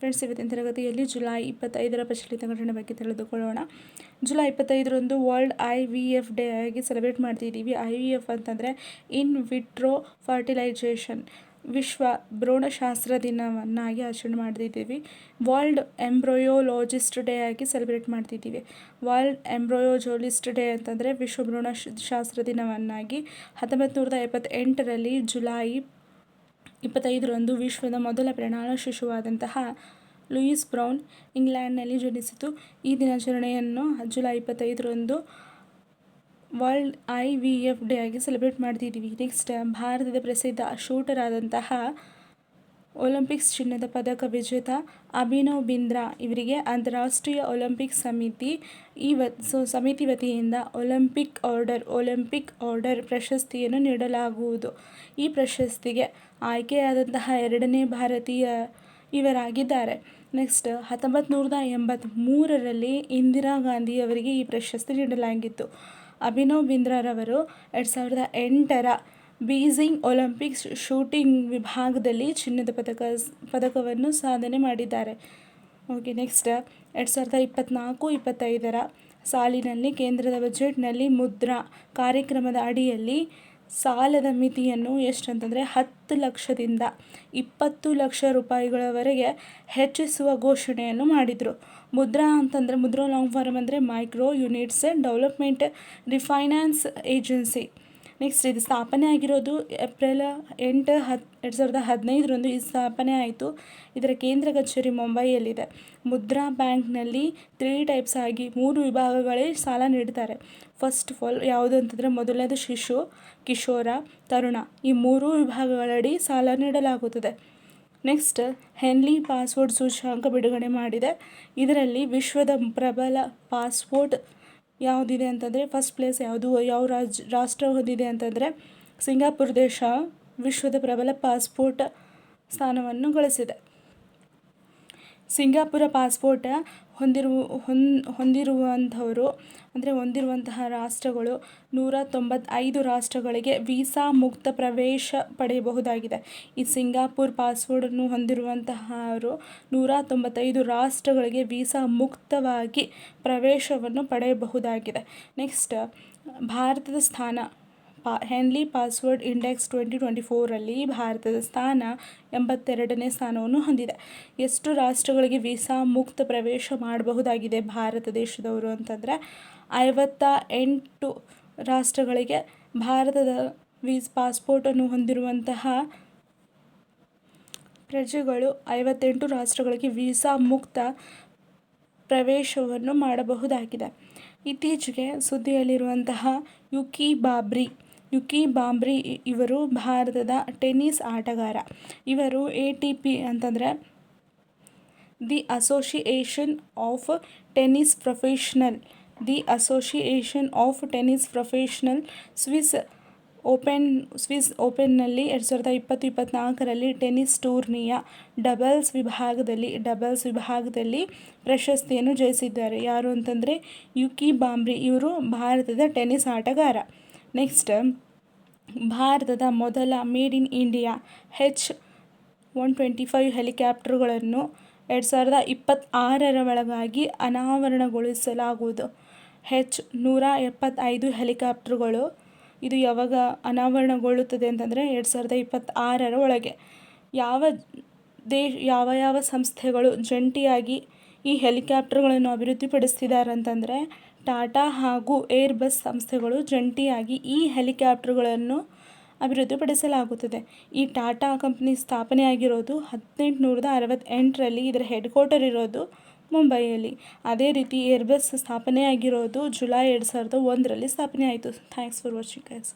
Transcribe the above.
Friends, ಇವತ್ತಿನ ತರಗತಿಯಲ್ಲಿ July ಇಪ್ಪತ್ತೈದರ ಪ್ರಚಲಿತ ಘಟನೆ ಬಗ್ಗೆ ತಿಳಿದುಕೊಳ್ಳೋಣ. ಜುಲೈ ಇಪ್ಪತ್ತೈದರಂದು world I V F day ಆಗಿ ಸೆಲೆಬ್ರೇಟ್ ಮಾಡ್ತಿದ್ದೀವಿ. ಐ ವಿ ಎಫ್ ಅಂತಂದರೆ ಇನ್ ವಿಟ್ರೋ ಫರ್ಟಿಲೈಜೇಷನ್ ವಿಶ್ವ ಭ್ರೂಣಶಾಸ್ತ್ರ ದಿನವನ್ನಾಗಿ ಆಚರಣೆ ಮಾಡ್ತಿದ್ದೀವಿ. ವರ್ಲ್ಡ್ ಎಂಬ್ರೋಯೋಲಾಜಿಸ್ಟ್ ಡೇ ಆಗಿ ಸೆಲೆಬ್ರೇಟ್ ಮಾಡ್ತಿದ್ದೀವಿ. ವರ್ಲ್ಡ್ ಎಂಬ್ರೋಯೋಜೋಲಿಸ್ಟ್ ಡೇ ಅಂತಂದರೆ ವಿಶ್ವ ಭ್ರೂಣಶಾಸ್ತ್ರ ದಿನವನ್ನಾಗಿ ಹತ್ತೊಂಬತ್ತು ನೂರದ ಎಪ್ಪತ್ತೆಂಟರಲ್ಲಿ ಜುಲೈ ಇಪ್ಪತ್ತೈದರಂದು ವಿಶ್ವದ ಮೊದಲ ಪ್ರಣಾಳ ಶಿಶುವಾದಂತಹ ಲೂಯಿಸ್ ಬ್ರೌನ್ ಇಂಗ್ಲೆಂಡ್ನಲ್ಲಿ ಜನಿಸಿತು. ಈ ದಿನಾಚರಣೆಯನ್ನು ಜುಲೈ ಇಪ್ಪತ್ತೈದರಂದು world I V F day ಆಗಿ ಸೆಲೆಬ್ರೇಟ್ ಮಾಡ್ತಿದ್ದೀವಿ. ನೆಕ್ಸ್ಟ್, ಭಾರತದ ಪ್ರಸಿದ್ಧ ಶೂಟರ್ ಆದಂತಹ ಒಲಿಂಪಿಕ್ಸ್ ಚಿನ್ನದ ಪದಕ ವಿಜೇತ ಅಭಿನವ್ ಬಿಂದ್ರಾ ಇವರಿಗೆ ಅಂತಾರಾಷ್ಟ್ರೀಯ ಒಲಿಂಪಿಕ್ ಸಮಿತಿ ಈ ವ, ಸೊ, ಸಮಿತಿ ವತಿಯಿಂದ ಒಲಿಂಪಿಕ್ ಆರ್ಡರ್ ಒಲಿಂಪಿಕ್ ಆರ್ಡರ್ ಪ್ರಶಸ್ತಿಯನ್ನು ನೀಡಲಾಗುವುದು. ಈ ಪ್ರಶಸ್ತಿಗೆ ಆಯ್ಕೆಯಾದಂತಹ ಎರಡನೇ ಭಾರತೀಯ ಇವರಾಗಿದ್ದಾರೆ. ನೆಕ್ಸ್ಟ್ ಹತ್ತೊಂಬತ್ತು ನೂರದ ಎಂಬತ್ತ್ಮೂರರಲ್ಲಿ ಇಂದಿರಾ ಗಾಂಧಿಯವರಿಗೆ ಈ ಪ್ರಶಸ್ತಿ ನೀಡಲಾಗಿತ್ತು. ಅಭಿನವ್ ಬಿಂದ್ರಾರವರು ಎರಡು ಸಾವಿರದ ಎಂಟರ ಬೀಜಿಂಗ್ ಒಲಿಂಪಿಕ್ಸ್ ಶೂಟಿಂಗ್ ವಿಭಾಗದಲ್ಲಿ ಚಿನ್ನದ ಪದಕ, ಪದಕವನ್ನು ಸಾಧನೆ ಮಾಡಿದ್ದಾರೆ. ಓಕೆ ನೆಕ್ಸ್ಟ್ ಎರಡು ಸಾವಿರದ ಇಪ್ಪತ್ತ್ನಾಲ್ಕು ಇಪ್ಪತ್ತೈದರ ಸಾಲಿನಲ್ಲಿ ಕೇಂದ್ರದ ಬಜೆಟ್ನಲ್ಲಿ ಮುದ್ರಾ ಕಾರ್ಯಕ್ರಮದ ಅಡಿಯಲ್ಲಿ ಸಾಲದ ಮಿತಿಯನ್ನು ಎಷ್ಟು ಅಂತಂದರೆ ಹತ್ತು ಲಕ್ಷದಿಂದ ಇಪ್ಪತ್ತು ಲಕ್ಷ ರೂಪಾಯಿಗಳವರೆಗೆ ಹೆಚ್ಚಿಸುವ ಘೋಷಣೆಯನ್ನು ಮಾಡಿದರು. ಮುದ್ರಾ ಅಂತಂದರೆ, ಮುದ್ರಾ ಲಾಂಗ್ ಫಾರ್ಮ್ ಅಂದರೆ micro units development refinance agency next ಇದು ಸ್ಥಾಪನೆ ಆಗಿರೋದು ಏಪ್ರಿಲ್ ಎಂಟು ಹತ್ತು ಎರಡು ಸಾವಿರದ ಹದಿನೈದರಂದು ಇದು ಸ್ಥಾಪನೆ ಆಯಿತು. ಇದರ ಕೇಂದ್ರ ಕಚೇರಿ ಮುಂಬೈಯಲ್ಲಿದೆ. ಮುದ್ರಾ ಬ್ಯಾಂಕ್ನಲ್ಲಿ ತ್ರೀ ಟೈಪ್ಸ್ ಆಗಿ ಮೂರು ವಿಭಾಗಗಳೇ ಸಾಲ ನೀಡ್ತಾರೆ. ಫಸ್ಟ್ ಆಫ್ ಆಲ್ ಯಾವುದು ಅಂತಂದರೆ ಮೊದಲನೇದು ಶಿಶು, ಕಿಶೋರ, ತರುಣ. ಈ ಮೂರು ವಿಭಾಗಗಳಡಿ ಸಾಲ ನೀಡಲಾಗುತ್ತದೆ. ನೆಕ್ಸ್ಟ್ ಹೆನ್ಲಿ ಪಾಸ್ವರ್ಡ್ ಸೂಚ್ಯಾಂಕ ಬಿಡುಗಡೆ ಮಾಡಿದೆ. ಇದರಲ್ಲಿ ವಿಶ್ವದ ಪ್ರಬಲ ಪಾಸ್ಪೋರ್ಟ್ ಯಾವುದಿದೆ ಅಂತಂದರೆ ಫಸ್ಟ್ ಪ್ಲೇಸ್ ಯಾವುದು, ಯಾವ ರಾಜ್, ರಾಷ್ಟ್ರ ಹೊಂದಿದೆ ಅಂತಂದರೆ ಸಿಂಗಾಪುರ್ ದೇಶ ವಿಶ್ವದ ಪ್ರಬಲ ಪಾಸ್ಪೋರ್ಟ್ ಸ್ಥಾನವನ್ನು ಗಳಿಸಿದೆ. ಸಿಂಗಾಪುರ ಪಾಸ್ಪೋರ್ಟ್ ಹೊಂದಿರುವ ಹೊಂದಿರುವಂಥವರು, ಅಂದರೆ ಹೊಂದಿರುವಂತಹ ರಾಷ್ಟ್ರಗಳು, ನೂರ ತೊಂಬತ್ತೈದು ರಾಷ್ಟ್ರಗಳಿಗೆ ವೀಸಾ ಮುಕ್ತ ಪ್ರವೇಶ ಪಡೆಯಬಹುದಾಗಿದೆ. ಈ ಸಿಂಗಾಪುರ್ ಪಾಸ್ಪೋರ್ಟನ್ನು ಹೊಂದಿರುವಂತಹವರು ನೂರ ತೊಂಬತ್ತೈದು ರಾಷ್ಟ್ರಗಳಿಗೆ ವೀಸಾ ಮುಕ್ತವಾಗಿ ಪ್ರವೇಶವನ್ನು ಪಡೆಯಬಹುದಾಗಿದೆ. ನೆಕ್ಸ್ಟ್, ಭಾರತದ ಸ್ಥಾನ. ಪಾ, Henley passport index twenty twenty ಫೋರಲ್ಲಿ ಭಾರತದ ಸ್ಥಾನ ಎಂಬತ್ತೆರಡನೇ ಸ್ಥಾನವನ್ನು ಹೊಂದಿದೆ. ಎಷ್ಟು ರಾಷ್ಟ್ರಗಳಿಗೆ ವೀಸಾ ಮುಕ್ತ ಪ್ರವೇಶ ಮಾಡಬಹುದಾಗಿದೆ ಭಾರತ ದೇಶದವರು ಅಂತಂದರೆ ಐವತ್ತ ಎಂಟು ರಾಷ್ಟ್ರಗಳಿಗೆ ಭಾರತದ ವೀಸ್ ಪಾಸ್ಪೋರ್ಟನ್ನು ಹೊಂದಿರುವಂತಹ ಪ್ರಜೆಗಳು ಐವತ್ತೆಂಟು ರಾಷ್ಟ್ರಗಳಿಗೆ ವೀಸಾ ಮುಕ್ತ ಪ್ರವೇಶವನ್ನು ಮಾಡಬಹುದಾಗಿದೆ. ಇತ್ತೀಚೆಗೆ ಸುದ್ದಿಯಲ್ಲಿರುವಂತಹ ಯುಕಿ ಬಾಬ್ರಿ ಯುಕಿ ಬಾಂಬ್ರಿ ಇವರು ಭಾರತದ ಟೆನ್ನಿಸ್ ಆಟಗಾರ. ಇವರು ಎ ಟಿ ಪಿ ಅಂತಂದರೆ the association of tennis professional, the association of tennis professional Swiss open, Swiss ಓಪನ್ನಲ್ಲಿ ಎರಡು ಸಾವಿರದ ಇಪ್ಪತ್ತು ಇಪ್ಪತ್ತ್ನಾಲ್ಕರಲ್ಲಿ ಟೆನ್ನಿಸ್ ಟೂರ್ನಿಯ ಡಬಲ್ಸ್ ವಿಭಾಗದಲ್ಲಿ ಡಬಲ್ಸ್ ವಿಭಾಗದಲ್ಲಿ ಪ್ರಶಸ್ತಿಯನ್ನು ಜಯಿಸಿದ್ದಾರೆ. ಯಾರು ಅಂತಂದರೆ ಯುಕಿ ಬಾಂಬ್ರಿ. ಇವರು ಭಾರತದ ಟೆನ್ನಿಸ್ ಆಟಗಾರ. ನೆಕ್ಸ್ಟ್ ಭಾರತದ ಮೊದಲ made in India H one twenty five ಹೆಲಿಕ್ಯಾಪ್ಟರ್ಗಳನ್ನು ಎರಡು ಸಾವಿರದ ಇಪ್ಪತ್ತಾರರ ಒಳಗಾಗಿ ಅನಾವರಣಗೊಳಿಸಲಾಗುವುದು. ಹೆಚ್ ನೂರ ಎಪ್ಪತ್ತೈದು ಹೆಲಿಕಾಪ್ಟರ್ಗಳು ಇದು ಯಾವಾಗ ಅನಾವರಣಗೊಳ್ಳುತ್ತದೆ ಅಂತಂದರೆ ಎರಡು ಸಾವಿರದ ಇಪ್ಪತ್ತಾರರ ಒಳಗೆ. ಯಾವ ದೇಶ ಯಾವ ಯಾವ ಸಂಸ್ಥೆಗಳು ಜಂಟಿಯಾಗಿ ಈ ಹೆಲಿಕಾಪ್ಟರ್ಗಳನ್ನು ಅಭಿವೃದ್ಧಿಪಡಿಸ್ತಿದ್ದಾರೆ ಅಂತಂದರೆ ಟಾಟಾ ಹಾಗೂ ಏರ್ಬಸ್ ಸಂಸ್ಥೆಗಳು ಜಂಟಿಯಾಗಿ ಈ ಹೆಲಿಕಾಪ್ಟರ್ಗಳನ್ನು ಅಭಿವೃದ್ಧಿಪಡಿಸಲಾಗುತ್ತದೆ. ಈ ಟಾಟಾ ಕಂಪ್ನಿ ಸ್ಥಾಪನೆಯಾಗಿರೋದು ಹದಿನೆಂಟುನೂರದ ಅರವತ್ತೆಂಟರಲ್ಲಿ ಇದರ ಹೆಡ್ ಕ್ವಾರ್ಟರ್ ಇರೋದು ಮುಂಬೈಯಲ್ಲಿ. ಅದೇ ರೀತಿ ಏರ್ಬಸ್ ಸ್ಥಾಪನೆಯಾಗಿರೋದು ಜುಲೈ ಎರಡು ಸಾವಿರದ ಒಂದರಲ್ಲಿ ಸ್ಥಾಪನೆ ಆಯಿತು ಥ್ಯಾಂಕ್ಸ್ ಫಾರ್ ವಾಚಿಂಗ್ ಗೈಸ್